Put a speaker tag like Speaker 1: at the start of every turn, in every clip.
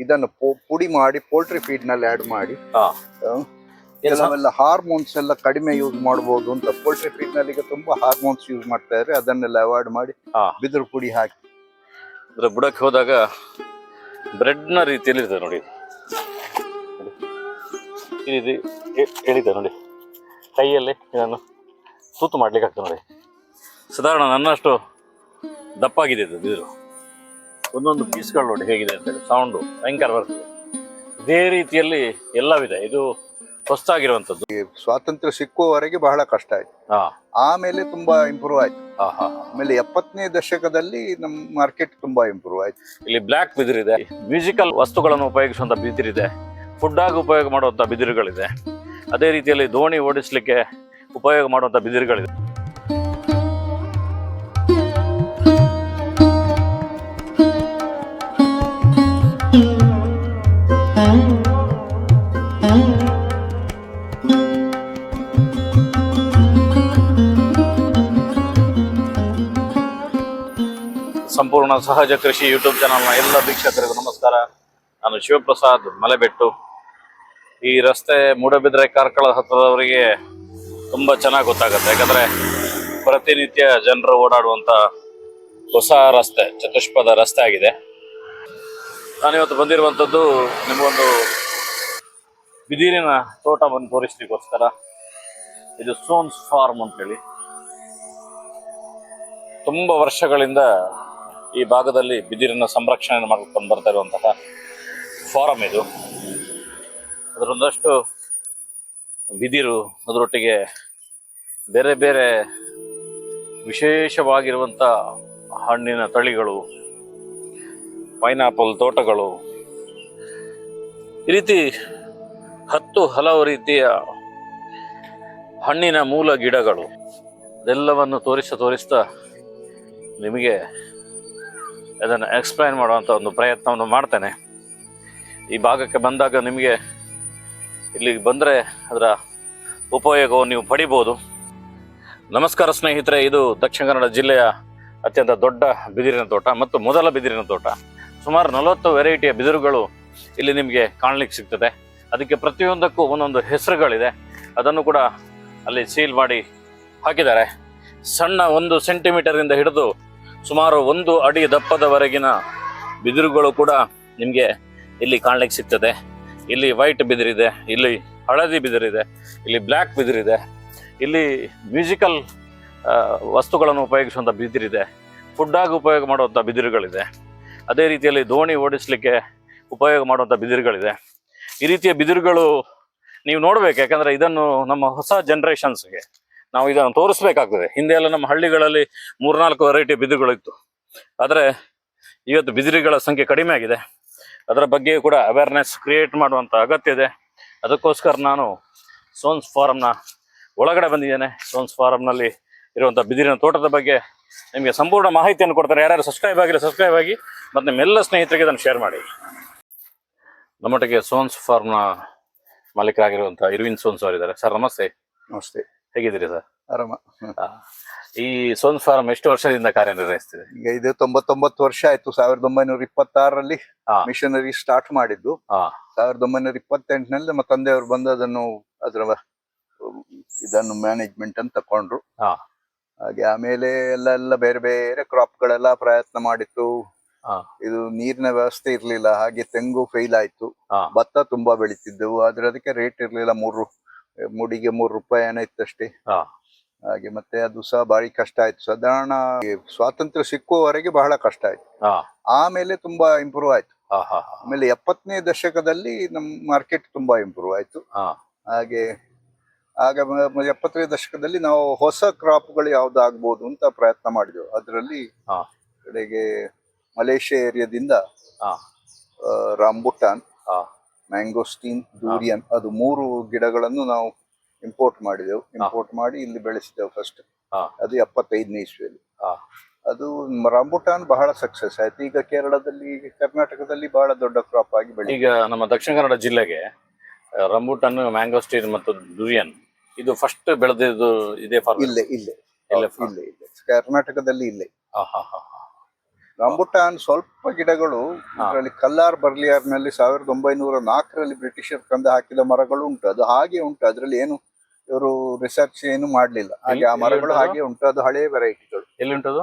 Speaker 1: ಇದನ್ನು ಪುಡಿ ಮಾಡಿ ಪೋಲ್ಟ್ರಿ ಫೀಡ್ನಲ್ಲಿ ಆಡ್ ಮಾಡಿ ಕೆಲವೆಲ್ಲ ಹಾರ್ಮೋನ್ಸ್ ಎಲ್ಲ ಕಡಿಮೆ ಯೂಸ್ ಮಾಡಬಹುದು ಅಂತ ಪೋಲ್ಟ್ರಿ ಫೀಡ್ನಲ್ಲಿ ಈಗ ತುಂಬಾ ಹಾರ್ಮೋನ್ಸ್ ಯೂಸ್ ಮಾಡ್ತಾ ಇದ್ರೆ ಅದನ್ನೆಲ್ಲ ಅವಾಯ್ಡ್ ಮಾಡಿ ಬಿದ್ರು ಪುಡಿ ಹಾಕಿ.
Speaker 2: ಅದರ ಬುಡಕ್ಕೆ ಹೋದಾಗ ಬ್ರೆಡ್ನ ರೀತಿಯಲ್ಲಿ ಇರ್ತದೆ ನೋಡಿ. ಈ ರೀತಿ ಎ- ನೋಡಿ. ಕೈಯಲ್ಲಿ ಇದನ್ನು ತೂತು ಮಾಡ್ಲಿಕ್ಕೆ ಆಗ್ತದೆ ನೋಡಿ. ಸಾಧಾರಣ ನನ್ನಷ್ಟು ದಪ್ಪಾಗಿದೆ ಇದು ಬಿದಿರು. ಒಂದೊಂದು ಪೀಸ್ಗಳು ನೋಡಿ ಹೇಗಿದೆ ಅಂತೇಳಿ ಸೌಂಡು ಭಯಂಕರ ಬರ್ತದೆ. ಇದೇ ರೀತಿಯಲ್ಲಿ ಎಲ್ಲವಿದೆ. ಇದು ಹೊಸದಾಗಿರುವಂಥದ್ದು
Speaker 1: ಸ್ವಾತಂತ್ರ್ಯ ಸಿಕ್ಕುವವರೆಗೆ ಬಹಳ ಕಷ್ಟ ಆಯ್ತು.
Speaker 2: ಹಾ.
Speaker 1: ಆಮೇಲೆ ತುಂಬಾ ಇಂಪ್ರೂವ್ ಆಯ್ತು.
Speaker 2: ಹಾ ಹಾ ಹಾ.
Speaker 1: ಆಮೇಲೆ ಎಪ್ಪತ್ತನೇ ದಶಕದಲ್ಲಿ ನಮ್ಮ ಮಾರ್ಕೆಟ್ ತುಂಬಾ ಇಂಪ್ರೂವ್ ಆಯ್ತು.
Speaker 2: ಇಲ್ಲಿ ಬ್ಲ್ಯಾಕ್ ಬಿದಿರಿದೆ. ಮ್ಯೂಸಿಕಲ್ ವಸ್ತುಗಳನ್ನು ಉಪಯೋಗಿಸುವಂತ ಬಿದಿರಿದೆ. ಫುಡ್ ಆಗಿ ಉಪಯೋಗ ಮಾಡುವಂತ ಬಿದಿರುಗಳಿದೆ. ಅದೇ ರೀತಿಯಲ್ಲಿ ದೋಣಿ ಓಡಿಸ್ಲಿಕ್ಕೆ ಉಪಯೋಗ ಮಾಡುವಂತ ಬಿದಿರುಗಳಿದೆ. ಸಹಜ ಕೃಷಿ ಯೂಟ್ಯೂಬ್ ಚಾನಲ್ನ ಎಲ್ಲ ವೀಕ್ಷಕರಿಗೂ ನಮಸ್ಕಾರ. ನಾನು ಶಿವಪ್ರಸಾದ್ ಮಲೆಬೆಟ್ಟು. ಈ ರಸ್ತೆ ಮೂಡಬಿದ್ರೆ ಕಾರ್ಕಳ ಹತ್ತಿರದವರಿಗೆ ತುಂಬ ಚೆನ್ನಾಗಿ ಗೊತ್ತಾಗುತ್ತೆ. ಯಾಕಂದರೆ ಪ್ರತಿನಿತ್ಯ ಜನರು ಓಡಾಡುವಂತ ಹೊಸ ರಸ್ತೆ, ಚತುಷ್ಪದ ರಸ್ತೆ ಆಗಿದೆ. ನಾನಿವತ್ತು ಬಂದಿರುವಂಥದ್ದು ನಿಮಗೊಂದು ಬಿದಿರಿನ ತೋಟವನ್ನು ತೋರಿಸ್ಲಿಕ್ಕೋಸ್ಕರ. ಇದು ಸೋನ್ಸ್ ಫಾರ್ಮ್ ಅಂತೇಳಿ. ತುಂಬ ವರ್ಷಗಳಿಂದ ಈ ಭಾಗದಲ್ಲಿ ಬಿದಿರನ್ನು ಸಂರಕ್ಷಣೆ ಮಾಡ್ಕೊಂಡು ಬರ್ತಾ ಇರುವಂತಹ ಫಾರಂ ಇದು. ಅದರೊಂದಷ್ಟು ಬಿದಿರು, ಅದರೊಟ್ಟಿಗೆ ಬೇರೆ ಬೇರೆ ವಿಶೇಷವಾಗಿರುವಂಥ ಹಣ್ಣಿನ ತಳಿಗಳು, ಪೈನಾಪಲ್ ತೋಟಗಳು. ಈ ರೀತಿ ಹತ್ತು ಹಲವು ರೀತಿಯ ಹಣ್ಣಿನ ಮೂಲ ಗಿಡಗಳು ಇದೆಲ್ಲವನ್ನು ತೋರಿಸ್ತಾ ತೋರಿಸ್ತಾ ನಿಮಗೆ ಅದನ್ನು ಎಕ್ಸ್ಪ್ಲೈನ್ ಮಾಡುವಂಥ ಒಂದು ಪ್ರಯತ್ನವನ್ನು ಮಾಡ್ತೇನೆ. ಈ ಭಾಗಕ್ಕೆ ಬಂದಾಗ ನಿಮಗೆ ಇಲ್ಲಿಗೆ ಬಂದರೆ ಅದರ ಉಪಯೋಗವನ್ನು ನೀವು ಪಡಿಬೋದು. ನಮಸ್ಕಾರ ಸ್ನೇಹಿತರೆ, ಇದು ದಕ್ಷಿಣ ಕನ್ನಡ ಜಿಲ್ಲೆಯ ಅತ್ಯಂತ ದೊಡ್ಡ ಬಿದಿರಿನ ತೋಟ ಮತ್ತು ಮೊದಲ ಬಿದಿರಿನ ತೋಟ. ಸುಮಾರು ನಲವತ್ತು ವೆರೈಟಿಯ ಬಿದಿರುಗಳು ಇಲ್ಲಿ ನಿಮಗೆ ಕಾಣಲಿಕ್ಕೆ ಸಿಗ್ತದೆ. ಅದಕ್ಕೆ ಪ್ರತಿಯೊಂದಕ್ಕೂ ಒಂದೊಂದು ಹೆಸರುಗಳಿದೆ. ಅದನ್ನು ಕೂಡ ಅಲ್ಲಿ ಸೀಲ್ ಮಾಡಿ ಹಾಕಿದ್ದಾರೆ. ಸಣ್ಣ ಒಂದು ಸೆಂಟಿಮೀಟರಿಂದ ಹಿಡಿದು ಸುಮಾರು ಒಂದು ಅಡಿ ದಪ್ಪದವರೆಗಿನ ಬಿದಿರುಗಳು ಕೂಡ ನಿಮಗೆ ಇಲ್ಲಿ ಕಾಣ್ಲಿಕ್ಕೆ ಸಿಗ್ತದೆ. ಇಲ್ಲಿ ವೈಟ್ ಬಿದಿರಿದೆ, ಇಲ್ಲಿ ಹಳದಿ ಬಿದಿರಿದೆ, ಇಲ್ಲಿ ಬ್ಲ್ಯಾಕ್ ಬಿದಿರಿದೆ, ಇಲ್ಲಿ ಮ್ಯೂಸಿಕಲ್ ವಸ್ತುಗಳನ್ನು ಉಪಯೋಗಿಸುವಂಥ ಬಿದಿರಿದೆ ಫುಡ್ಡಾಗಿ ಉಪಯೋಗ ಮಾಡುವಂಥ ಬಿದಿರುಗಳಿದೆ. ಅದೇ ರೀತಿಯಲ್ಲಿ ದೋಣಿ ಓಡಿಸಲಿಕ್ಕೆ ಉಪಯೋಗ ಮಾಡುವಂಥ ಬಿದಿರುಗಳಿದೆ. ಈ ರೀತಿಯ ಬಿದಿರುಗಳು ನೀವು ನೋಡಬೇಕು, ಯಾಕಂದರೆ ಇದನ್ನು ನಮ್ಮ ಹೊಸ ಜನರೇಷನ್ಸ್ಗೆ ನಾವು ಇದನ್ನು ತೋರಿಸ್ಬೇಕಾಗ್ತದೆ. ಹಿಂದೆ ಎಲ್ಲ ನಮ್ಮ ಹಳ್ಳಿಗಳಲ್ಲಿ ಮೂರ್ನಾಲ್ಕು ವೆರೈಟಿ ಬಿದಿರುಗಳಿತ್ತು ಆದರೆ ಇವತ್ತು ಬಿದಿರುಗಳ ಸಂಖ್ಯೆ ಕಡಿಮೆ ಆಗಿದೆ. ಅದರ ಬಗ್ಗೆ ಕೂಡ ಅವೇರ್ನೆಸ್ ಕ್ರಿಯೇಟ್ ಮಾಡುವಂಥ ಅಗತ್ಯ ಇದೆ. ಅದಕ್ಕೋಸ್ಕರ ನಾನು ಸೋನ್ಸ್ ಫಾರಮ್ನ ಒಳಗಡೆ ಬಂದಿದ್ದೇನೆ. ಸೋನ್ಸ್ ಫಾರಮ್ನಲ್ಲಿ ಇರುವಂಥ ಬಿದಿರಿನ ತೋಟದ ಬಗ್ಗೆ ನಿಮಗೆ ಸಂಪೂರ್ಣ ಮಾಹಿತಿಯನ್ನು ಕೊಡ್ತಾರೆ ಯಾರ್ಯಾರು ಸಬ್ಸ್ಕ್ರೈಬ್ ಆಗಿರೋ ಸಬ್ಸ್ಕ್ರೈಬ್ ಆಗಿ ಮತ್ತು ನಿಮ್ಮೆಲ್ಲ ಸ್ನೇಹಿತರಿಗೆ ಅದನ್ನು ಶೇರ್ ಮಾಡಿ. ನಮ್ಮೊಟ್ಟಿಗೆ ಸೋನ್ಸ್ ಫಾರ್ಮ್ನ ಮಾಲೀಕರಾಗಿರುವಂಥ ಇರುವಿನ್ ಸೋನ್ಸ್ ಅವರಿದ್ದಾರೆ. ಸರ್ ನಮಸ್ತೆ.
Speaker 1: ನಮಸ್ತೆ.
Speaker 2: ಹೇಗಿದ್ದೀರಿ ಸರ್?
Speaker 1: ಆರಾಮ.
Speaker 2: ಈ ಸೋನ್ ಫಾರ್ಮ್ ಎಷ್ಟು ವರ್ಷದಿಂದ ಕಾರ್ಯನಿರ್ವಹಿಸ್ತಿದೆ?
Speaker 1: ಈಗ ಇದು ತೊಂಬತ್ತೊಂಬತ್ತು ವರ್ಷ ಆಯ್ತು. ಸಾವಿರದ ಒಂಬೈನೂರ ಇಪ್ಪತ್ತಾರರಲ್ಲಿ ಮಿಷನರಿ ಸ್ಟಾರ್ಟ್ ಮಾಡಿದ್ದು. ಸಾವಿರದ ಒಂಬೈನೂರ ಇಪ್ಪತ್ತೆಂಟನಲ್ಲಿ ನಮ್ಮ ತಂದೆಯವರು ಬಂದು ಅದನ್ನು ಅದರ ಇದನ್ನು ಮ್ಯಾನೇಜ್ಮೆಂಟ್ ಅಂತ ತಕೊಂಡ್ರು. ಹಾಗೆ ಆಮೇಲೆ ಎಲ್ಲ ಎಲ್ಲ ಬೇರೆ ಬೇರೆ ಕ್ರಾಪ್ ಗಳೆಲ್ಲ ಪ್ರಯತ್ನ ಮಾಡಿತ್ತು. ಇದು ನೀರಿನ ವ್ಯವಸ್ಥೆ ಇರ್ಲಿಲ್ಲ. ಹಾಗೆ ತೆಂಗು ಫೇಲ್ ಆಯ್ತು. ಭತ್ತ ತುಂಬಾ ಬೆಳಿತಿದ್ದೆವು. ಆದ್ರೆ ಅದಕ್ಕೆ ರೇಟ್ ಇರ್ಲಿಲ್ಲ. ಮೂರು ಮುಡಿಗೆ ಮೂರು ರೂಪಾಯಿ ಏನೋ ಇತ್ತಷ್ಟೇ
Speaker 2: ಹಾ.
Speaker 1: ಹಾಗೆ ಮತ್ತೆ ಅದು ಸಹ ಬಾರಿ ಕಷ್ಟ ಆಯ್ತು. ಸಾಧಾರಣ ಸ್ವಾತಂತ್ರ್ಯ ಸಿಕ್ಕುವವರೆಗೆ ಬಹಳ ಕಷ್ಟ ಆಯ್ತು. ಆಮೇಲೆ ತುಂಬಾ ಇಂಪ್ರೂವ್ ಆಯ್ತು. ಆಮೇಲೆ ಎಪ್ಪತ್ತನೇ ದಶಕದಲ್ಲಿ ನಮ್ಮ ಮಾರ್ಕೆಟ್ ತುಂಬಾ ಇಂಪ್ರೂವ್ ಆಯ್ತು. ಹಾಗೆ ಆಗ ಎಪ್ಪತ್ತನೇ ದಶಕದಲ್ಲಿ ನಾವು ಹೊಸ ಕ್ರಾಪ್ಗಳು ಯಾವ್ದು ಆಗ್ಬೋದು ಅಂತ ಪ್ರಯತ್ನ ಮಾಡಿದೆವು. ಅದರಲ್ಲಿ. ಕಡೆಗೆ ಮಲೇಷ್ಯಾ ಏರಿಯಾದಿಂದ. ರಾಂಬುಟಾನ್. ಮ್ಯಾಂಗೋಸ್ಟೀನ್ ಡೂರಿಯನ್ ಅದು ಮೂರು ಗಿಡಗಳನ್ನು ನಾವು ಇಂಪೋರ್ಟ್ ಮಾಡಿದೆವು. ಇಂಪೋರ್ಟ್ ಮಾಡಿ ಇಲ್ಲಿ ಬೆಳೆಸಿದೆವು ಫಸ್ಟ್. ಅದು ಎಪ್ಪತ್ತೈದನೇ ಇಸ್ವಿಯಲ್ಲಿ. ಅದು ರಾಂಬುಟಾನ್ ಬಹಳ ಸಕ್ಸಸ್ ಆಯ್ತು. ಈಗ ಕೇರಳದಲ್ಲಿ ಕರ್ನಾಟಕದಲ್ಲಿ ಬಹಳ ದೊಡ್ಡ ಕ್ರಾಪ್ ಆಗಿ ಬೆಳೆ
Speaker 2: ಈಗ ನಮ್ಮ ದಕ್ಷಿಣ ಕನ್ನಡ ಜಿಲ್ಲೆಗೆ ರಂಬುಟನ್ ಮ್ಯಾಂಗೋಸ್ಟೀನ್ ಮತ್ತು ಡುರಿಯನ್ ಇದು ಫಸ್ಟ್ ಬೆಳೆದಿದ್ದು ಇದೇ ಫಾರ್ಮ್
Speaker 1: ಇಲ್ಲೇ ಇಲ್ಲೇ.
Speaker 2: ಇಲ್ಲೇ
Speaker 1: ಕರ್ನಾಟಕದಲ್ಲಿ ಇಲ್ಲೇ.
Speaker 2: ಹಾ ಹಾ ಹಾ.
Speaker 1: ರಂಬುಟಾನ್ ಸ್ವಲ್ಪ ಗಿಡಗಳು ಇದರಲ್ಲಿ ಕಲ್ಲಾರ್ ಬರ್ಲಿಯಾರ್ನಲ್ಲಿ ಸಾವಿರದ ಒಂಬೈನೂರ ನಾಲ್ಕರಲ್ಲಿ ಬ್ರಿಟಿಷರ್ ತಂದು ಹಾಕಿದ ಮರಗಳು ಉಂಟು. ಅದು ಹಾಗೆ ಉಂಟು. ಅದರಲ್ಲಿ ಏನು ಇವರು ರಿಸರ್ಚ್ ಏನು ಮಾಡ್ಲಿಲ್ಲ. ಹಾಗೆ ಆ ಮರಗಳು ಹಾಗೆ ಉಂಟು. ಅದು ಹಳೆ ವೆರೈಟಿಗಳು
Speaker 2: ಎಲ್ಲಿ ಉಂಟದು?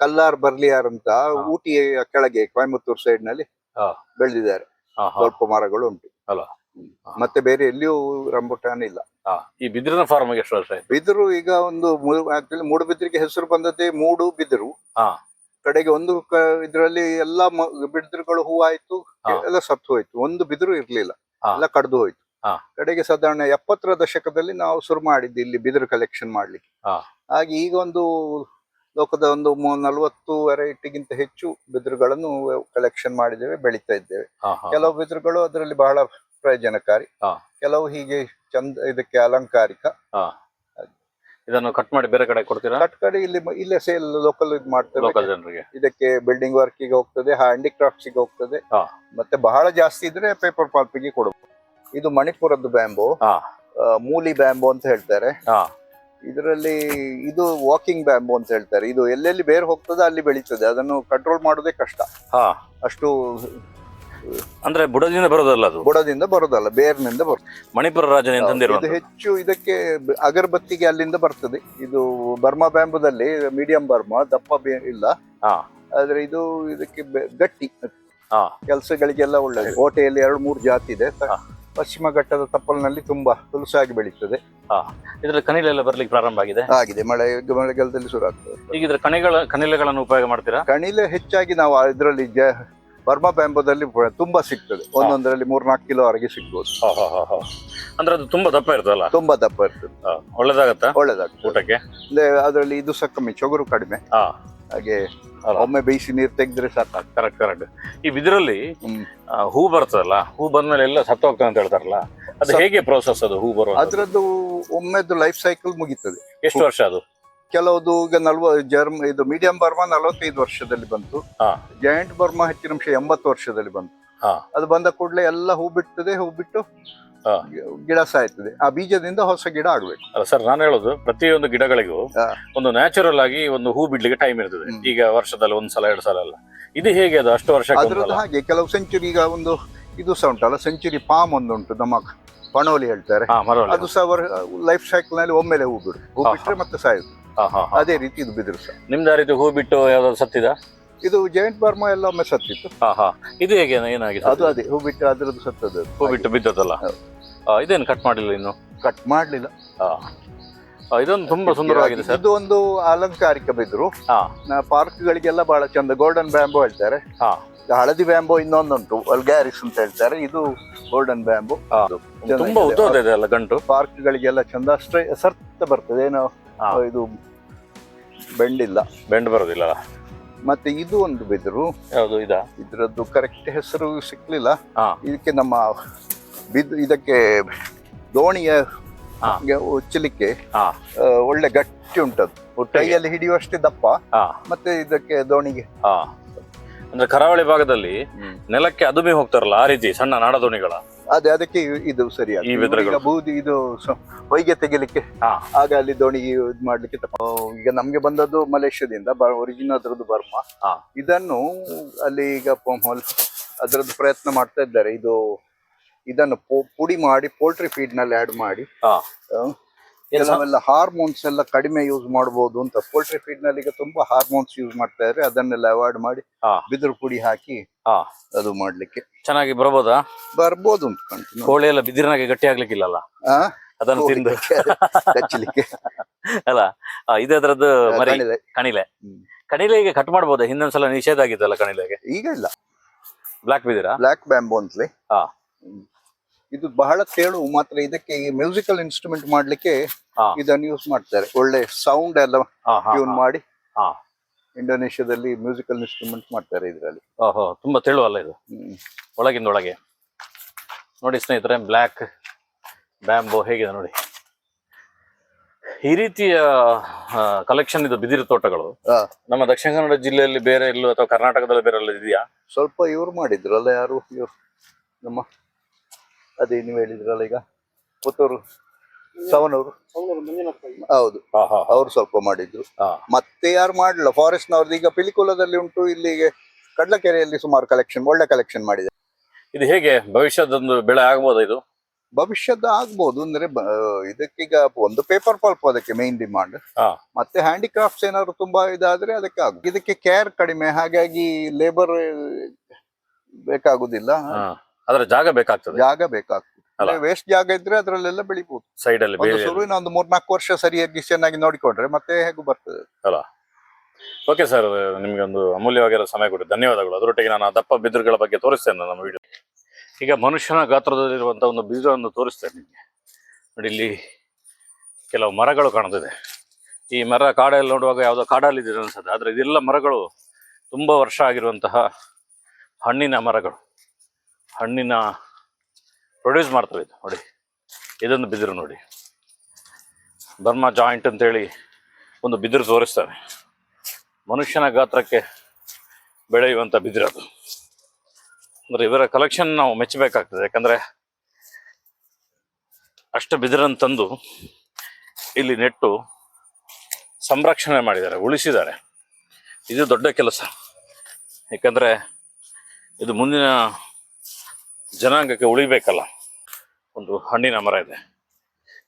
Speaker 1: ಕಲ್ಲಾರ್ ಬರ್ಲಿಯಾರ್ ಅಂತ ಊಟಿ ಕೆಳಗೆ ಕೊಯಮತ್ತೂರ್
Speaker 2: ಸೈಡ್ನಲ್ಲಿ.
Speaker 1: ಬೆಳೆದಿದ್ದಾರೆ. ಸ್ವಲ್ಪ ಮರಗಳು ಉಂಟು.
Speaker 2: ಅಲ್ಲ.
Speaker 1: ಮತ್ತೆ ಬೇರೆ ಎಲ್ಲಿಯೂ ರಂಬುಟಾನ್ ಇಲ್ಲ.
Speaker 2: ಈ ಬಿದಿರಿನ ಫಾರ್ಮ್ ಎಷ್ಟು ವರ್ಷ
Speaker 1: ಬಿದಿರು ಈಗ ಒಂದು ಮೂಡು ಬಿದಿರಿಗೆ ಹೆಸರು ಬಂದದ್ದೇ ಮೂಡು ಬಿದಿರು. ಕಡೆಗೆ ಒಂದು ಇದರಲ್ಲಿ ಎಲ್ಲಾ ಬಿದಿರುಗಳು ಹೂವಾಯ್ತು
Speaker 2: ಹಾ.
Speaker 1: ಎಲ್ಲ ಸತ್ತು ಹೋಯ್ತು. ಒಂದು ಬಿದಿರು ಇರ್ಲಿಲ್ಲ. ಎಲ್ಲ ಕಡ್ದು ಹೋಯ್ತು. ಕಡೆಗೆ ಸಾಧಾರಣ ಎಪ್ಪತ್ತರ ದಶಕದಲ್ಲಿ ನಾವು ಶುರು ಮಾಡಿದ್ದು ಇಲ್ಲಿ ಬಿದಿರು ಕಲೆಕ್ಷನ್ ಮಾಡ್ಲಿಕ್ಕೆ. ಹಾಗೆ ಈಗ ಒಂದು ಲೋಕದ ಒಂದು ನಲವತ್ತು ವೆರೈಟಿಗಿಂತ ಹೆಚ್ಚು ಬಿದಿರುಗಳನ್ನು ಕಲೆಕ್ಷನ್ ಮಾಡಿದ್ದೇವೆ ಬೆಳೀತಾ ಇದ್ದೇವೆ. ಕೆಲವು ಬಿದಿರುಗಳು ಅದರಲ್ಲಿ ಬಹಳ ಪ್ರಯೋಜನಕಾರಿ. ಕೆಲವು ಹೀಗೆ ಚಂದ ಇದಕ್ಕೆ ಅಲಂಕಾರಿಕ.
Speaker 2: ಇದನ್ನು ಕಟ್ ಮಾಡಿ ಬೇರೆ ಕಡೆ ಕೊಡ್ತೀರಾ?
Speaker 1: ಕಟ್ ಕಡೆ ಇಲ್ಲಿ ಇಲ್ಲೇ ಸೇಲ್ ಲೋಕಲ್ ಇದು ಮಾಡ್ತೇವೆ.
Speaker 2: ಲೋಕಲ್ ಜನರಿಗೆ.
Speaker 1: ಇದಕ್ಕೆ ಬಿಲ್ಡಿಂಗ್ ವರ್ಕ್ಗೆ ಹೋಗ್ತದೆ ಹ್ಯಾಂಡಿಕ್ರಾಫ್ಟ್ಸ್ಗೆ ಹೋಗ್ತದೆ.
Speaker 2: ಹಾ.
Speaker 1: ಮತ್ತೆ ಬಹಳ ಜಾಸ್ತಿ ಇದ್ರೆ ಪೇಪರ್ಗೆ ಕೊಡಬಹುದು ಇದು ಮಣಿಪುರದ್ದು ಬ್ಯಾಂಬೋ
Speaker 2: ಹಾ.
Speaker 1: ಮೂಲಿ ಬ್ಯಾಂಬೋ ಅಂತ ಹೇಳ್ತಾರೆ.
Speaker 2: ಹಾ.
Speaker 1: ಇದರಲ್ಲಿ ಇದು ವಾಕಿಂಗ್ ಬ್ಯಾಂಬೋ ಅಂತ ಹೇಳ್ತಾರೆ. ಇದು ಎಲ್ಲೆಲ್ಲಿ ಬೇರೆ ಹೋಗ್ತದೆ ಅಲ್ಲಿ ಬೆಳೀತದೆ. ಅದನ್ನು ಕಂಟ್ರೋಲ್ ಮಾಡೋದೇ ಕಷ್ಟ.
Speaker 2: ಹಾ.
Speaker 1: ಅಷ್ಟು
Speaker 2: ಅಂದ್ರೆ ಬುಡದಿಂದ ಬರೋದಲ್ಲ ಅದು?
Speaker 1: ಬುಡದಿಂದ ಬರೋದಲ್ಲ ಬೇರ್ನಿಂದ ಬರ್ತದೆ
Speaker 2: ಮಣಿಪುರ ರಾಜನೇ
Speaker 1: ಇದು
Speaker 2: ತಂದಿರುವಂತ
Speaker 1: ಹೆಚ್ಚು ಇದಕ್ಕೆ ಬ- ಅಗರಬತ್ತಿಗೆ ಅಲ್ಲಿಂದ ಬರ್ತದೆ. ಇದು ಬರ್ಮಾ ಬ್ಯಾಂಬುದಲ್ಲಿ ಮೀಡಿಯಂ ಬರ್ಮಾ ದಪ್ಪ ಬೇ- ಇಲ್ಲ.
Speaker 2: ಹಾ.
Speaker 1: ಆದ್ರೆ ಇದು ಇದಕ್ಕೆ ಬೆ- ಗಟ್ಟಿ.
Speaker 2: ಹಾ.
Speaker 1: ಕೆಲಸಗಳಿಗೆಲ್ಲ ಒಳ್ಳೆಯದು ಕೋಟೆಯಲ್ಲಿ ಎರಡು ಮೂರು ಜಾತಿ ಇದೆ. ತ-
Speaker 2: ಹಾ.
Speaker 1: ಪಶ್ಚಿಮ ಘಟ್ಟದ ತಪ್ಪಲಿನಲ್ಲಿ ತುಂಬಾ ತುಲಸಾಗಿ ಬೆಳೀತದೆ.
Speaker 2: ಹಾ. ಇದ್ರ ಕನಿಲೆಲ್ಲ ಬರ್ಲಿಕ್ಕೆ ಪ್ರಾರಂಭ ಆಗಿದೆ?
Speaker 1: ಆಗಿದೆ. ಮಳೆ ಮಳೆಗಾಲದಲ್ಲಿ ಶುರು ಆಗ್ತದೆ.
Speaker 2: ಈಗ ಇದ್ರ ಕಣಿಗಳ ಕನಿಲೆಗಳನ್ನು ಉಪಯೋಗ ಮಾಡ್ತೀರಾ?
Speaker 1: ಕಣಿಲೆ ಹೆಚ್ಚಾಗಿ ನಾವು ಇದರಲ್ಲಿ ಬರ್ಮಾ ಬ್ಯಾಂಬೋದಲ್ಲಿ ತುಂಬಾ ಸಿಗ್ತದೆ. ಒಂದೊಂದರಲ್ಲಿ ಮೂರ್ನಾಲ್ಕು ಕಿಲೋ ವರೆಗೆ ಸಿಗ್ಬೋದು.
Speaker 2: ಅಂದ್ರೆ ಅದು ತುಂಬಾ ದಪ್ಪ ಇರ್ತದಲ್ಲ?
Speaker 1: ತುಂಬಾ ದಪ್ಪ ಇರ್ತದೆ.
Speaker 2: ಒಳ್ಳೇದಾಗತ್ತಾ?
Speaker 1: ಒಳ್ಳೇದಾಗ್ತದೆ.
Speaker 2: ಊಟಕ್ಕೆ?
Speaker 1: ಅಂದ್ರೆ ಅದರಲ್ಲಿ ಇದು ಸಹ ಕಮ್ಮಿ ಚೊಗುರು ಕಡಿಮೆ.
Speaker 2: ಹಾ.
Speaker 1: ಹಾಗೆ ಒಮ್ಮೆ ಬೇಯಿಸಿ ನೀರು ತೆಗೆದ್ರೆ ಸಾಕು.
Speaker 2: ಕರೆಕ್ಟ್ ಕರೆಕ್ಟ್ ಈ ಇದರಲ್ಲಿ ಹೂ ಬರ್ತದಲ್ಲ? ಹೂ ಬಂದ್ಮೇಲೆ ಎಲ್ಲ ಸತ್ತು ಹೋಗ್ತದೆ ಅಂತ ಹೇಳ್ತಾರಲ್ಲ? ಅದು ಹೇಗೆ ಪ್ರೋಸೆಸ್ ಅದು ಹೂ ಬರೋ
Speaker 1: ಅದರದ್ದು ಒಮ್ಮೆದು ಲೈಫ್ ಸೈಕಲ್ ಮುಗೀತದೆ.
Speaker 2: ಎಷ್ಟು ವರ್ಷ ಅದು?
Speaker 1: ಕೆಲವುದು ಈಗ ನಲ್ವ ಜರ್ಮ್ ಇದು ಮೀಡಿಯಂ ಬರ್ಮಾ ನಲವತ್ತೈದು ವರ್ಷದಲ್ಲಿ ಬಂತು.
Speaker 2: ಹಾ.
Speaker 1: ಜಾಯಿಂಟ್ ಬರ್ಮಾ ಹೆಚ್ಚಿನ ಅಂಶ ಎಂಬತ್ತು ವರ್ಷದಲ್ಲಿ ಬಂತು.
Speaker 2: ಹಾ.
Speaker 1: ಅದು ಬಂದ ಕೂಡಲೇ ಎಲ್ಲ ಹೂ ಬಿಡ್ತದೆ ಹೂ ಬಿಟ್ಟು
Speaker 2: ಹಾ.
Speaker 1: ಗಿಡ ಸಾಯ್ತದೆ. ಆ ಬೀಜದಿಂದ ಹೊಸ ಗಿಡ ಆಗ್ಬೇಕು
Speaker 2: ಅಲ್ಲ ಸರ್ ನಾನು ಹೇಳೋದು ಪ್ರತಿಯೊಂದು ಗಿಡಗಳಿಗೂ
Speaker 1: ಹಾ.
Speaker 2: ಒಂದು ನ್ಯಾಚುರಲ್ ಆಗಿ ಒಂದು ಹೂ ಬಿಡ್ಲಿಕ್ಕೆ ಟೈಮ್ ಇರ್ತದೆ.
Speaker 1: ಹ್ಮ್.
Speaker 2: ಈಗ ವರ್ಷದಲ್ಲಿ ಒಂದ್ ಸಲ ಎರಡು ಸಲ ಅಲ್ಲ. ಇದು ಹೇಗೆ ಅದು? ಅಷ್ಟು ವರ್ಷ
Speaker 1: ಅದ್ರದ್ದು? ಹಾಗೆ ಕೆಲವು ಸೆಂಚುರಿ ಈಗ ಒಂದು ಇದು ಸಹ ಉಂಟಲ್ಲ ಸೆಂಚುರಿ ಪಾಮ್ ಒಂದು ಉಂಟು ನಮ್ಮ ಪಣೋಲಿ ಹೇಳ್ತಾರೆ. ಅದು ಸಹ ಲೈಫ್ ಸೈಕಲ್ನಲ್ಲಿ ಒಮ್ಮೆಲೆ ಹೂ ಬಿಡು. ಹೂ
Speaker 2: ಬಿಟ್ಟರೆ
Speaker 1: ಬಿಟ್ರೆ ಮತ್ತೆ ಸಾಯುದು.
Speaker 2: ಹಾ.
Speaker 1: ಅದೇ ರೀತಿ ಇದು ಬಿದಿರು ಸರ್
Speaker 2: ನಿಮ್ದು ಆ ರೀತಿ ಹೂ ಬಿಟ್ಟು ಯಾವ್ದಾದ್ರು ಸತ್ತಿದ?
Speaker 1: ಇದು ಜೈಂಟ್ ಬರ್ಮಾ ಎಲ್ಲ ಒಮ್ಮೆ ಸತ್ತಿತ್ತು.
Speaker 2: ಹಾ ಹಾ. ಇದು ಹೇಗೆ ಏನಾಗಿದೆ
Speaker 1: ಅದು ಅದೇ ಹೂ ಬಿಟ್ಟು ಅದ್ರದ್ದು ಸತ್ತದ್ದು.
Speaker 2: ಹೂ ಬಿಟ್ಟು ಬಿದ್ದದಲ್ಲ ಆ, ಇದೇನು ಕಟ್ ಮಾಡಲಿಲ್ಲ ಇನ್ನು?
Speaker 1: ಕಟ್ ಮಾಡಲಿಲ್ಲ.
Speaker 2: ಆ, ಇದೊಂದು ತುಂಬಾ ಸುಂದರವಾಗಿದೆ ಸರ್.
Speaker 1: ಇದು ಒಂದು ಅಲಂಕಾರಿಕ ಬಿದ್ರು.
Speaker 2: ಹಾ.
Speaker 1: ಪಾರ್ಕ್ ಗಳಿಗೆಲ್ಲ ಬಹಳ ಚಂದ ಗೋಲ್ಡನ್ ಬ್ಯಾಂಬೋ ಹೇಳ್ತಾರೆ.
Speaker 2: ಹಾ.
Speaker 1: ಹಳದಿ ಬ್ಯಾಂಬೋ ಇನ್ನೊಂದುಂಟು ವಲ್ಗ್ಯಾರಿಸ್ ಅಂತ ಹೇಳ್ತಾರೆ. ಇದು ಗೋಲ್ಡನ್ ಬ್ಯಾಂಬೋ
Speaker 2: ಹಾ. ತುಂಬಾ ಉದ್ದ ಇದೆ ಅಲ್ಲ ಗಂಟು.
Speaker 1: ಪಾರ್ಕ್ಗಳಿಗೆಲ್ಲ ಚಂದ ಅಷ್ಟೇ ಸರ್ತ ಬರ್ತದೆ. ಏನೋ. ಇದು ಬೆಂಡಿಲ್ಲ.
Speaker 2: ಬೆಂಡ್ ಬರೋದಿಲ್ಲ
Speaker 1: ಮತ್ತೆ ಇದು ಒಂದು ಬಿದಿರು.
Speaker 2: ಯಾವುದು ಇದಾ?
Speaker 1: ಇದರದ್ದು ಕರೆಕ್ಟ್ ಹೆಸರು ಸಿಕ್ಲಿಲ್ಲ.
Speaker 2: ಹಾ.
Speaker 1: ಇದಕ್ಕೆ ನಮ್ಮ ಬಿದ್ ಇದಕ್ಕೆ ದೋಣಿಯ
Speaker 2: ಹಾ.
Speaker 1: ಉಚ್ಚಲಿಕ್ಕೆ
Speaker 2: ಹಾ.
Speaker 1: ಆ, ಒಳ್ಳೆ ಗಟ್ಟಿ ಉಂಟದು.
Speaker 2: ಒಟ್ಟಿಗೆ
Speaker 1: ಕೈಯಲ್ಲಿ ಹಿಡಿಯುವಷ್ಟೇ ದಪ್ಪ.
Speaker 2: ಹಾ.
Speaker 1: ಮತ್ತೆ ಇದಕ್ಕೆ ದೋಣಿಗೆ.
Speaker 2: ಹಾ. ಅಂದ್ರೆ ಕರಾವಳಿ ಭಾಗದಲ್ಲಿ ನೆಲಕ್ಕೆ ಅದುಮಿ ಹೋಗ್ತಾರಲ್ಲ ಆ ರೀತಿ ಸಣ್ಣ ನಾಡದೋಣಿಗಳ
Speaker 1: ಅದೇ ಅದಕ್ಕೆ ಇದು ಸರಿಯಾಗಿ
Speaker 2: ಈ ಬಿದಿರುಗಳು.
Speaker 1: ಈಗ ಬೂದಿ ಇದು ಸ- ಹೊಯ್ಗೆ ತೆಗಿಲಿಕ್ಕೆ.
Speaker 2: ಹಾ.
Speaker 1: ಆಗ ಅಲ್ಲಿ ದೋಣಿ ಇದು ಮಾಡ್ಲಿಕ್ಕೆ ಈಗ ನಮ್ಗೆ ಬಂದದ್ದು ಮಲೇಷ್ಯಾದಿಂದ ಒರಿಜಿನ್ ಅದ್ರದ್ದು ಬರ್ಮಾ.
Speaker 2: ಹಾ.
Speaker 1: ಇದನ್ನು ಅಲ್ಲಿ ಈಗ ಪ- ಹೊಲ್- ಅದ್ರದ್ದು ಪ್ರಯತ್ನ ಮಾಡ್ತಾ ಇದ್ದಾರೆ. ಇದು ಇದನ್ನು ಪೊ- ಪುಡಿ ಮಾಡಿ ಪೋಲ್ಟ್ರಿ ಫೀಡ್ನಲ್ಲಿ ಆಡ್ ಮಾಡಿ.
Speaker 2: ಹಾ.
Speaker 1: ಆ, ಕೆಲವೆಲ್ಲ ಹಾರ್ಮೋನ್ಸ್ ಎಲ್ಲ ಕಡಿಮೆ ಯೂಸ್ ಮಾಡಬಹುದು ಅಂತ ಪೋಲ್ಟ್ರಿ ಫೀಡ್ನಲ್ಲಿ ಈಗ ತುಂಬಾ ಹಾರ್ಮೋನ್ಸ್ ಯೂಸ್ ಮಾಡ್ತಾ ಇದ್ದಾರೆ. ಅದನ್ನೆಲ್ಲ ಅವಾಯ್ಡ್ ಮಾಡಿ
Speaker 2: ಹಾ.
Speaker 1: ಬಿದಿರು ಪುಡಿ ಹಾಕಿ
Speaker 2: ಹಾ.
Speaker 1: ಅದು ಮಾಡ್ಲಿಕ್ಕೆ.
Speaker 2: ಚೆನ್ನಾಗಿ ಬರಬಹುದಾ
Speaker 1: ಬರ್ಬೋದು.
Speaker 2: ಕೋಳಿ ಎಲ್ಲ ಬಿದಿರಿನಾಗೆ ಗಟ್ಟಿ ಆಗ್ಲಿಕ್ಕಿಲ್ಲಲ್ಲ?
Speaker 1: ಆ?
Speaker 2: ಅದನ್ನು ತಿಂದು.
Speaker 1: ಕಚ್ಚಲಿಕ್ಕೆ.
Speaker 2: ಅಲ್ಲ ಆ, ಇದು ಅದರದ್ದು ಮರಿ?
Speaker 1: ಕಣಿಲೆ.
Speaker 2: ಕಣಿಲೆ.
Speaker 1: ಹ್ಮ್.
Speaker 2: ಕಣಿಲೆಗೆ ಕಟ್ ಹಿಂದೊಂದ್ ಸಲ ನಿಷೇಧ ಆಗಿತ್ತಲ್ಲ ಕಣಿಲೆಗೆ?
Speaker 1: ಈಗ ಇಲ್ಲ.
Speaker 2: ಬ್ಲಾಕ್ ಬಿದಿರಾ?
Speaker 1: ಬ್ಲಾಕ್ ಬ್ಯಾಂಬೋ ಅಂತಲೇ.
Speaker 2: ಹಾ
Speaker 1: ಇದು ಬಹಳ ತೇಳು ಮಾತ್ರ ಇದಕ್ಕೆ ಮ್ಯೂಸಿಕಲ್ ಇನ್ಸ್ಟ್ರೂಮೆಂಟ್ ಮಾಡ್ಲಿಕ್ಕೆ
Speaker 2: ಹಾ
Speaker 1: ಇದನ್ನು ಯೂಸ್ ಮಾಡ್ತಾರೆ. ಒಳ್ಳೆ ಸೌಂಡ್ ಎಲ್ಲ
Speaker 2: ಹಾ ಹಾ.
Speaker 1: ಟ್ಯೂನ್ ಮಾಡಿ.
Speaker 2: ಹಾ
Speaker 1: ಇಂಡೋನೇಷ್ಯಾದಲ್ಲಿ ಮ್ಯೂಸಿಕಲ್ ಇನ್ಸ್ಟ್ರೂಮೆಂಟ್ ಮಾಡ್ತಾರೆ ಇದರಲ್ಲಿ.
Speaker 2: ಓಹೋ ತುಂಬಾ ತೆಳುವಲ್ಲ ಇದು? ಒಳಗಿಂದ ಒಳಗೆ ನೋಡಿ ಸ್ನೇಹಿತರೆ ಬ್ಲ್ಯಾಕ್ ಬ್ಯಾಂಬೋ ಹೇಗಿದೆ ನೋಡಿ. ಈ ರೀತಿಯ ಕಲೆಕ್ಷನ್ ಇದು ಬಿದಿರು ತೋಟಗಳು. ನಮ್ಮ ದಕ್ಷಿಣ ಕನ್ನಡ ಜಿಲ್ಲೆಯಲ್ಲಿ ಬೇರೆ ಎಲ್ಲೂ ಅಥವಾ ಕರ್ನಾಟಕದಲ್ಲಿ ಬೇರೆ ಎಲ್ಲ ಇದೆಯಾ?
Speaker 1: ಸ್ವಲ್ಪ ಇವ್ರು ಮಾಡಿದ್ರಲ್ಲ ಯಾರು ಇವ್ರು? ನಮ್ಮ ಅದೇ ನೀವು ಹೇಳಿದ್ರಲ್ಲ ಈಗ. ಪುತ್ತೂರು. ಸವನೂರು ಹೌದು. ಅವ್ರು ಸ್ವಲ್ಪ ಮಾಡಿದ್ರು. ಮತ್ತೆ ಯಾರು ಮಾಡಲಿಲ್ಲ. ಫಾರೆಸ್ಟ್ ನವ್ರದ್ದು ಈಗ ಪಿಲಿಕುಲದಲ್ಲಿ ಉಂಟು ಇಲ್ಲಿಗೆ ಕಡ್ಲಕೆರೆಯಲ್ಲಿ ಸುಮಾರು ಕಲೆಕ್ಷನ್ ಒಳ್ಳೆ ಕಲೆಕ್ಷನ್ ಮಾಡಿದೆ
Speaker 2: ಇದು ಹೇಗೆ? ಭವಿಷ್ಯದೊಂದು ಬೆಳೆ ಆಗ್ಬೋದು ಇದು?
Speaker 1: ಭವಿಷ್ಯದ ಆಗ್ಬೋದು. ಅಂದ್ರೆ ಇದಕ್ಕೀಗ ಒಂದು ಪೇಪರ್ ಪಲ್ಪ್ ಅದಕ್ಕೆ ಮೇನ್ ಡಿಮಾಂಡ್ ಮತ್ತೆ ಹ್ಯಾಂಡಿಕ್ರಾಫ್ಟ್ಸ್ ಏನಾದ್ರು ತುಂಬಾ ಇದಾದ್ರೆ ಅದಕ್ಕೆ ಆಗ ಇದಕ್ಕೆ ಕೇರ್ ಕಡಿಮೆ. ಹಾಗಾಗಿ ಲೇಬರ್ ಬೇಕಾಗುದಿಲ್ಲ.
Speaker 2: ಅದರ ಜಾಗ ಬೇಕಾಗ್ತದೆ.
Speaker 1: ಜಾಗ ಬೇಕಾಗ್ತದೆ. ವೇಸ್ಟ್ ಜಾಗ ಇದ್ರೆ ಅದರಲ್ಲೆಲ್ಲ ಬೆಳಿಬಹುದು
Speaker 2: ಸೈಡ್ ಅಲ್ಲಿ
Speaker 1: ಶುರುವಿನ ಒಂದು ಮೂರ್ನಾಲ್ಕು ವರ್ಷ ಸರಿಯಾಗಿ ಚೆನ್ನಾಗಿ ನೋಡಿಕೊಂಡ್ರೆ ಮತ್ತೆ ಹೇಗೂ ಬರ್ತದೆ.
Speaker 2: ಅಲ್ಲ. ಓಕೆ ಸರ್ ನಿಮ್ಗೆ ಒಂದು ಅಮೂಲ್ಯವಾಗಿರೋ ಸಮಯ ಕೊಡಿ ಧನ್ಯವಾದಗಳು. ಅದರೊಟ್ಟಿಗೆ ನಾನು ದಪ್ಪ ಬಿದಿರುಗಳ ಬಗ್ಗೆ ತೋರಿಸ್ತೇನೆ ನಮ್ಮ ವಿಡಿಯೋ ಈಗ ಮನುಷ್ಯನ ಗಾತ್ರದಲ್ಲಿರುವಂಥ ಒಂದು ಬೀಜವನ್ನು ತೋರಿಸ್ತೇನೆ ನಿಮಗೆ. ನೋಡಿ ಇಲ್ಲಿ ಕೆಲವು ಮರಗಳು ಕಾಣ್ತಿದೆ. ಈ ಮರ ಕಾಡಲ್ಲಿ ನೋಡುವಾಗ ಯಾವುದೋ ಕಾಡಲ್ಲಿದೆ ಅನ್ಸುತ್ತೆ ಆದರೆ ಇದೆಲ್ಲ ಮರಗಳು ತುಂಬ ವರ್ಷ ಆಗಿರುವಂತಹ ಹಣ್ಣಿನ ಮರಗಳು. ಹಣ್ಣಿನ ಪ್ರೊಡ್ಯೂಸ್ ಮಾಡ್ತವೆ ಇದು, ನೋಡಿ. ಇದೊಂದು ಬಿದಿರು ನೋಡಿ. ಬರ್ಮಾ ಜಾಯಿಂಟ್ ಅಂತೇಳಿ ಒಂದು ಬಿದಿರು ತೋರಿಸ್ತಾರೆ. ಮನುಷ್ಯನ ಗಾತ್ರಕ್ಕೆ ಬೆಳೆಯುವಂಥ ಬಿದಿರದು ಅಂದರೆ ಇವರ ಕಲೆಕ್ಷನ್ ನಾವು ಮೆಚ್ಚಬೇಕಾಗ್ತದೆ. ಯಾಕಂದರೆ ಅಷ್ಟು ಬಿದಿರನ್ನು ತಂದು ಇಲ್ಲಿ ನೆಟ್ಟು ಸಂರಕ್ಷಣೆ ಮಾಡಿದ್ದಾರೆ, ಉಳಿಸಿದ್ದಾರೆ. ಇದು ದೊಡ್ಡ ಕೆಲಸ. ಯಾಕಂದರೆ ಇದು ಮುಂದಿನ ಜನಾಂಗಕ್ಕೆ ಉಳಿಬೇಕಲ್ಲ. ಒಂದು ಹಣ್ಣಿನ ಮರ ಇದೆ.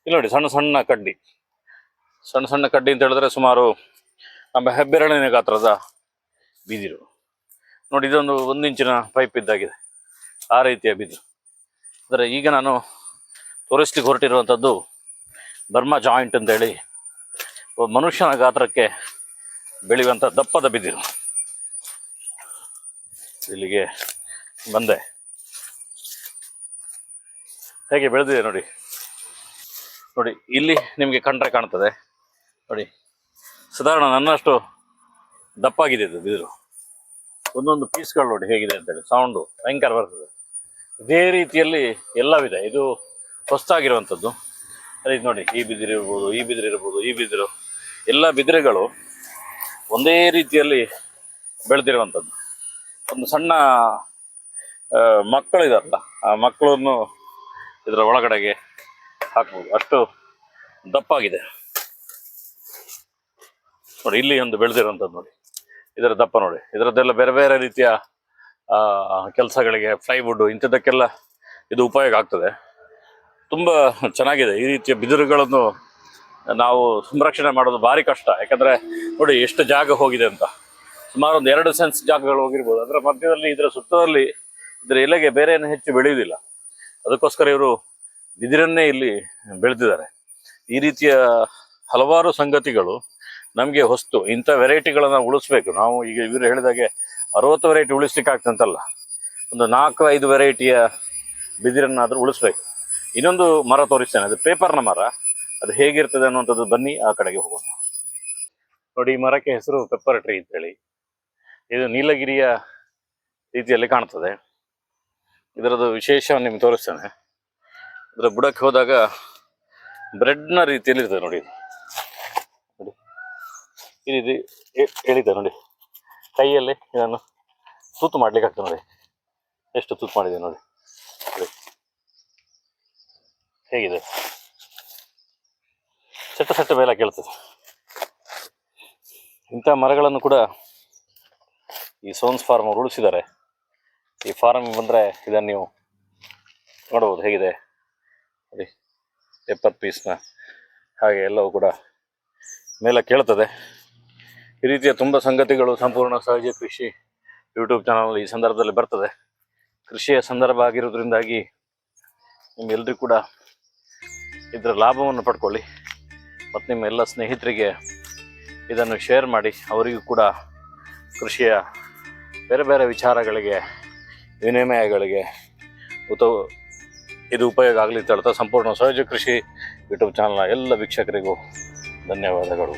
Speaker 2: ಇಲ್ಲಿ ನೋಡಿ ಸಣ್ಣ ಸಣ್ಣ ಕಡ್ಡಿ. ಸಣ್ಣ ಸಣ್ಣ ಕಡ್ಡಿ ಅಂತ ಹೇಳಿದ್ರೆ ಸುಮಾರು ನಮ್ಮ ಹೆಬ್ಬೆರಳಿನ ಗಾತ್ರದ ಬಿದಿರು. ನೋಡಿ ಇದೊಂದು ಒಂದು ಇಂಚಿನ ಪೈಪ್ ಇದ್ದಾಗಿದೆ. ಆ ರೀತಿಯ ಬಿದಿರು. ಅಂದರೆ ಈಗ ನಾನು ತೋರಿಸ್ಲಿಕ್ಕೆ ಹೊರಟಿರುವಂಥದ್ದು ಬರ್ಮಾ ಜಾಯಿಂಟ್ ಅಂತೇಳಿ ಮನುಷ್ಯನ ಗಾತ್ರಕ್ಕೆ ಬೆಳೆಯುವಂಥ ದಪ್ಪದ ಬಿದಿರು. ಇಲ್ಲಿಗೆ ಬಂದೆ. ಹೇಗೆ ಬೆಳೆದಿದೆ ನೋಡಿ. ನೋಡಿ, ಇಲ್ಲಿ ನಿಮಗೆ ಕಂಡ್ರೆ ಕಾಣ್ತದೆ. ನೋಡಿ, ಸಾಧಾರಣ ನನ್ನಷ್ಟು ದಪ್ಪಾಗಿದೆ ಇದು ಬಿದಿರು. ಒಂದೊಂದು ಪೀಸ್ಗಳು ನೋಡಿ ಹೇಗಿದೆ ಅಂತೇಳಿ ಸೌಂಡು ಭಯಂಕರ ಬರ್ತದೆ. ಇದೇ ರೀತಿಯಲ್ಲಿ ಎಲ್ಲವಿದೆ. ಇದು ಹೊಸದಾಗಿರುವಂಥದ್ದು. ಅದೇ ನೋಡಿ, ಈ ಬಿದಿರು ಇರ್ಬೋದು, ಈ ಬಿದಿರು ಇರ್ಬೋದು, ಈ ಬಿದಿರು. ಎಲ್ಲ ಬಿದಿರುಗಳು ಒಂದೇ ರೀತಿಯಲ್ಲಿ ಬೆಳೆದಿರುವಂಥದ್ದು. ಒಂದು ಸಣ್ಣ ಮಕ್ಕಳಿದಾರಲ್ಲ ಆ ಮಕ್ಕಳನ್ನು ಇದರ ಒಳಗಡೆಗೆ ಹಾಕ್ಬೋದು. ಅಷ್ಟು ದಪ್ಪಾಗಿದೆ. ನೋಡಿ, ಇಲ್ಲಿ ಒಂದು ಬೆಳೆದಿರುವಂಥದ್ದು ನೋಡಿ. ಇದರ ದಪ್ಪ ನೋಡಿ. ಇದರದ್ದೆಲ್ಲ ಬೇರೆ ಬೇರೆ ರೀತಿಯ ಕೆಲಸಗಳಿಗೆ ಫ್ಲೈವುಡ್ ಇಂಥದ್ದಕ್ಕೆಲ್ಲ ಇದು ಉಪಯೋಗ ಆಗ್ತದೆ. ತುಂಬ ಚೆನ್ನಾಗಿದೆ. ಈ ರೀತಿಯ ಬಿದಿರುಗಳನ್ನು ನಾವು ಸಂರಕ್ಷಣೆ ಮಾಡೋದು ಭಾರಿ ಕಷ್ಟ. ಯಾಕಂದರೆ, ನೋಡಿ, ಎಷ್ಟು ಜಾಗ ಹೋಗಿದೆ ಅಂತ. ಸುಮಾರು ಒಂದು ಎರಡು ಸೆನ್ಸ್ ಜಾಗಗಳು ಹೋಗಿರ್ಬೋದು. ಅದರ ಮಧ್ಯದಲ್ಲಿ, ಇದರ ಸುತ್ತದಲ್ಲಿ, ಇದರ ಎಲೆಗೆ ಬೇರೆ ಏನು ಹೆಚ್ಚು ಬೆಳೆಯುವುದಿಲ್ಲ. ಅದಕ್ಕೋಸ್ಕರ ಇವರು ಬಿದಿರನ್ನೇ ಇಲ್ಲಿ ಬೆಳೆದಿದ್ದಾರೆ. ಈ ರೀತಿಯ ಹಲವಾರು ಸಂಗತಿಗಳು ನಮಗೆ ಹೊಸ್ತು. ಇಂಥ ವೆರೈಟಿಗಳನ್ನು ಉಳಿಸ್ಬೇಕು. ನಾವು ಈಗ ಇವರು ಹೇಳಿದಾಗೆ ಅರವತ್ತು ವೆರೈಟಿ ಉಳಿಸ್ಲಿಕ್ಕೆ ಆಗ್ತಂತಲ್ಲ. ಒಂದು ನಾಲ್ಕು, ಐದು ವೆರೈಟಿಯ ಬಿದಿರನ್ನಾದರೂ ಉಳಿಸ್ಬೇಕು. ಇನ್ನೊಂದು ಮರ ತೋರಿಸ್ತೇನೆ. ಅದು ಪೇಪರ್ನ ಮರ. ಅದು ಹೇಗಿರ್ತದೆ ಅನ್ನುವಂಥದ್ದು ಬನ್ನಿ, ಆ ಕಡೆಗೆ ಹೋಗೋಣ. ನೋಡಿ, ಈ ಮರಕ್ಕೆ ಹೆಸರು ಪೆಪ್ಪರ್ ಟ್ರೀ ಅಂತೇಳಿ. ಇದು ನೀಲಗಿರಿಯ ರೀತಿಯಲ್ಲಿ ಕಾಣ್ತದೆ. ಇದರದ್ದು ವಿಶೇಷವನ್ನು ನಿಮ್ಗೆ ತೋರಿಸ್ತೇನೆ. ಇದರ ಬುಡಕ್ಕೆ ಹೋದಾಗ ಬ್ರೆಡ್ನ ರೀತಿಯಲ್ಲಿ ಇರ್ತದೆ ನೋಡಿ. ನೋಡಿ. ಈ ರೀತಿ ಹೇಳಿದೆ ನೋಡಿ. ಕೈಯಲ್ಲಿ ಇದನ್ನು ತೂತು ಮಾಡ್ಲಿಕ್ಕೆ ಆಗ್ತದೆ ನೋಡಿ. ಎಷ್ಟು ತೂತು ಮಾಡಿದೆ ನೋಡಿ. ಹೇಗಿದೆ? ಸೆಟ್ಟ ಸೆಟ್ಟ ಮೇಲೆ ಕೇಳ್ತದೆ. ಇಂಥ ಮರಗಳನ್ನು ಕೂಡ ಈ ಸೋನ್ಸ್ ಫಾರ್ಮ್ ಅವರು ಉಳಿಸಿದ್ದಾರೆ. ಈ ಫಾರ್ಮ್ ಬಂದರೆ ಇದನ್ನು ನೀವು ನೋಡ್ಬೋದು ಹೇಗಿದೆ. ನೋಡಿ ಎಪ್ಪತ್ತು ಪೀಸ್ನ ಹಾಗೆ ಎಲ್ಲವೂ ಕೂಡ ಮೇಲೆ ಕೇಳ್ತದೆ. ಈ ರೀತಿಯ ತುಂಬ ಸಂಗತಿಗಳು ಸಂಪೂರ್ಣ ಸಹಜ ಕೃಷಿ ಯೂಟ್ಯೂಬ್ ಚಾನಲ್ ಈ ಸಂದರ್ಭದಲ್ಲಿ ಬರ್ತದೆ. ಕೃಷಿಯ ಸಂದರ್ಭ ಆಗಿರೋದ್ರಿಂದಾಗಿ ನಿಮ್ಮೆಲ್ಲರಿಗೂ ಕೂಡ ಇದರ ಲಾಭವನ್ನು ಪಡ್ಕೊಳ್ಳಿ. ಮತ್ತು ನಿಮ್ಮ ಎಲ್ಲ ಸ್ನೇಹಿತರಿಗೆ ಇದನ್ನು ಶೇರ್ ಮಾಡಿ, ಅವರಿಗೂ ಕೂಡ ಕೃಷಿಯ ಬೇರೆ ಬೇರೆ ವಿಚಾರಗಳಿಗೆ ವಿನಿಮಯಗಳಿಗೆ ಉತ, ಇದು ಉಪಯೋಗ ಆಗಲಿ ಅಂತ ಹೇಳ್ತಾ ಸಂಪೂರ್ಣ ಸಹಜ ಕೃಷಿ ಯೂಟ್ಯೂಬ್ ಚಾನಲ್ನ ಎಲ್ಲ ವೀಕ್ಷಕರಿಗೂ ಧನ್ಯವಾದಗಳು.